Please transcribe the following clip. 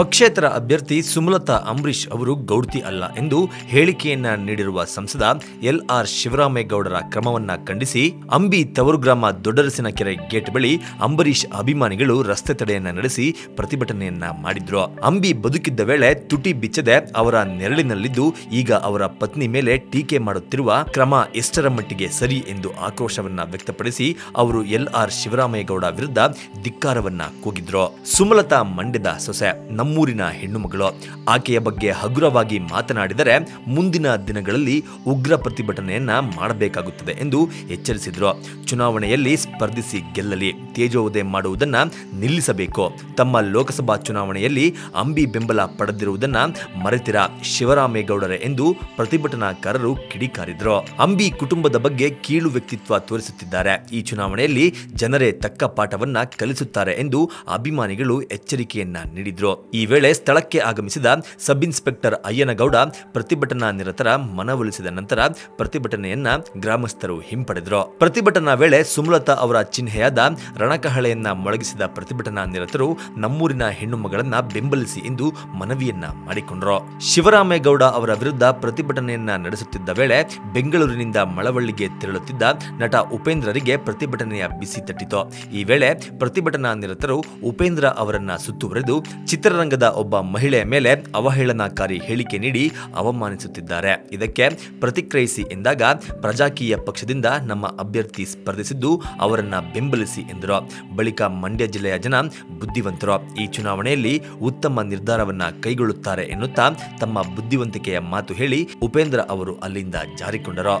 ಪಕ್ಷೇತರ ಅಭ್ಯರ್ಥಿ ಸುಮಲತಾ ಅಂಬರೀಶ್ ಅವರು ಗೌಡ್ತಿ ಅಲ್ಲ ಎಂದು ಹೇಳಿಕೆಯನ್ನ ನೀಡಿರುವ ಸಂಸದ ಎಲ್ ಆರ್ ಶಿವರಾಮೇಗೌಡರ ಕ್ರಮವನ್ನ ಖಂಡಿಸಿ, ಅಂಬಿ ತವರು ಗ್ರಾಮ ದೊಡ್ಡರಸಿನ ಕೆರೆ ಗೇಟ್ ಬಳಿ ಅಂಬರೀಶ್ ಅಭಿಮಾನಿಗಳು ರಸ್ತೆ ತಡೆಯನ್ನ ನಡೆಸಿ ಪ್ರತಿಭಟನೆಯನ್ನ ಮಾಡಿದ್ರು. ಅಂಬಿ ಬದುಕಿದ್ದ ವೇಳೆ ತುಟಿ ಬಿಚ್ಚದೆ ಅವರ ನೆರಳಿನಲ್ಲಿದ್ದು ಈಗ ಅವರ ಪತ್ನಿ ಮೇಲೆ ಟೀಕೆ ಮಾಡುತ್ತಿರುವ ಕ್ರಮ ಎಷ್ಟರ ಮಟ್ಟಿಗೆ ಸರಿ ಎಂದು ಆಕ್ರೋಶವನ್ನ ವ್ಯಕ್ತಪಡಿಸಿ ಅವರು ಎಲ್ ಆರ್ ಶಿವರಾಮೇಗೌಡ ವಿರುದ್ಧ ಧಿಕ್ಕಾರವನ್ನ ಕೂಗಿದ್ರು. ಸುಮಲತಾ ಮಂಡ್ಯದ ಸೊಸೆ ನಮ್ಮೂರಿನ ಹೆಣ್ಣುಮಗಳು. ಆಕೆಯ ಬಗ್ಗೆ ಹಗುರವಾಗಿ ಮಾತನಾಡಿದರೆ ಮುಂದಿನ ದಿನಗಳಲ್ಲಿ ಉಗ್ರ ಪ್ರತಿಭಟನೆಯನ್ನ ಮಾಡಬೇಕಾಗುತ್ತದೆ ಎಂದು ಎಚ್ಚರಿಸಿದರು. ಚುನಾವಣೆಯಲ್ಲಿ ಸ್ಪರ್ಧಿಸಿ ಗೆಲ್ಲಲಿ, ತೇಜೋವಧೆ ಮಾಡುವುದನ್ನ ನಿಲ್ಲಿಸಬೇಕು. ತಮ್ಮ ಲೋಕಸಭಾ ಚುನಾವಣೆಯಲ್ಲಿ ಅಂಬಿ ಬೆಂಬಲ ಪಡೆದಿರುವುದನ್ನ ಮರೆತಿರ ಶಿವರಾಮೇಗೌಡರ ಎಂದು ಪ್ರತಿಭಟನಾಕಾರರು ಕಿಡಿಕಾರಿದರು. ಅಂಬಿ ಕುಟುಂಬದ ಬಗ್ಗೆ ಕೀಳು ವ್ಯಕ್ತಿತ್ವ ತೋರಿಸುತ್ತಿದ್ದಾರೆ. ಈ ಚುನಾವಣೆಯಲ್ಲಿ ಜನರೇ ತಕ್ಕ ಪಾಠವನ್ನ ಕಲಿಸುತ್ತಾರೆ ಎಂದು ಅಭಿಮಾನಿಗಳು ಎಚ್ಚರಿಕೆಯನ್ನ ನೀಡಿದ್ರು. ಈ ವೇಳೆ ಸ್ಥಳಕ್ಕೆ ಆಗಮಿಸಿದ ಸಬ್ ಇನ್ಸ್ಪೆಕ್ಟರ್ ಅಯ್ಯನಗೌಡ ಪ್ರತಿಭಟನಾ ನಿರತರ ಮನವೊಲಿಸಿದ ನಂತರ ಪ್ರತಿಭಟನೆಯನ್ನ ಗ್ರಾಮಸ್ಥರು ಹಿಂಪಡೆದ್ರು. ಪ್ರತಿಭಟನಾ ವೇಳೆ ಸುಮಲತಾ ಅವರ ಚಿಹ್ನೆಯಾದ ರಣಕಹಳೆಯನ್ನ ಮೊಳಗಿಸಿದ ಪ್ರತಿಭಟನಾ ನಿರತರು ನಮ್ಮೂರಿನ ಹೆಣ್ಣುಮಗಳನ್ನ ಬೆಂಬಲಿಸಿ ಎಂದು ಮನವಿಯನ್ನ ಮಾಡಿಕೊಂಡರು. ಶಿವರಾಮೇಗೌಡ ಅವರ ವಿರುದ್ಧ ಪ್ರತಿಭಟನೆಯನ್ನ ನಡೆಸುತ್ತಿದ್ದ ವೇಳೆ ಬೆಂಗಳೂರಿನಿಂದ ಮಳವಳ್ಳಿಗೆ ತೆರಳುತ್ತಿದ್ದ ನಟ ಉಪೇಂದ್ರರಿಗೆ ಪ್ರತಿಭಟನೆಯ ಬಿಸಿ ತಟ್ಟಿತು. ಈ ವೇಳೆ ಪ್ರತಿಭಟನಾ ನಿರತರು ಉಪೇಂದ್ರ ಅವರನ್ನ ಸುತ್ತುವರೆದು ಚಿತ್ರರಂಗದ ಒಬ್ಬ ಮಹಿಳೆಯ ಮೇಲೆ ಅವಹೇಳನಕಾರಿ ಹೇಳಿಕೆ ನೀಡಿ ಅವಮಾನಿಸುತ್ತಿದ್ದಾರೆ. ಇದಕ್ಕೆ ಪ್ರತಿಕ್ರಿಯಿಸಿ ಎಂದಾಗ ಪ್ರಜಾಕೀಯ ಪಕ್ಷದಿಂದ ನಮ್ಮ ಅಭ್ಯರ್ಥಿ ಸ್ಪರ್ಧಿಸಿದ್ದು ಅವರನ್ನ ಬೆಂಬಲಿಸಿ ಎಂದರು. ಬಳಿಕ ಮಂಡ್ಯ ಜಿಲ್ಲೆಯ ಜನ ಬುದ್ಧಿವಂತರು. ಈ ಚುನಾವಣೆಯಲ್ಲಿ ಉತ್ತಮ ನಿರ್ಧಾರವನ್ನ ಕೈಗೊಳ್ಳುತ್ತಾರೆ ಎನ್ನುತ್ತಾ ತಮ್ಮ ಬುದ್ಧಿವಂತಿಕೆಯ ಮಾತು ಹೇಳಿ ಉಪೇಂದ್ರ ಅವರು ಅಲ್ಲಿಂದ ಜಾರಿಕೊಂಡರು.